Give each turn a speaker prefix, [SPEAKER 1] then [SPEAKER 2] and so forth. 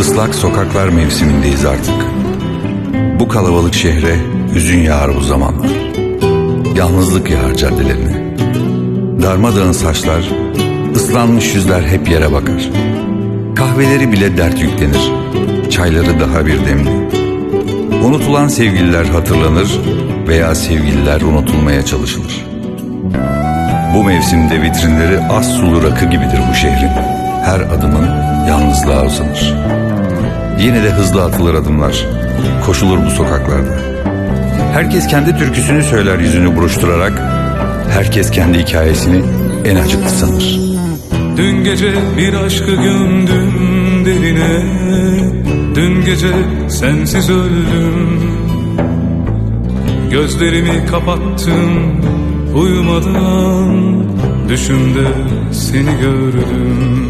[SPEAKER 1] Islak sokaklar mevsimindeyiz artık. Bu kalabalık şehre hüzün yağar bu zamanlar. Yalnızlık yağar caddelerine. Darmadağın saçlar, ıslanmış yüzler hep yere bakar. Kahveleri bile dert yüklenir. Çayları daha bir demli. Unutulan sevgililer hatırlanır veya sevgililer unutulmaya çalışılır. Bu mevsimde vitrinleri az sulu rakı gibidir bu şehrin. Her adımın yalnızlığa uzanır. Yine de hızlı atılır adımlar. Koşulur bu sokaklarda. Herkes kendi türküsünü söyler yüzünü buruşturarak. Herkes kendi hikayesini en acıklı sanır.
[SPEAKER 2] Dün gece bir aşkı gömdüm derine Dün gece sensiz öldüm Gözlerimi kapattım uyumadan Düşümde seni gördüm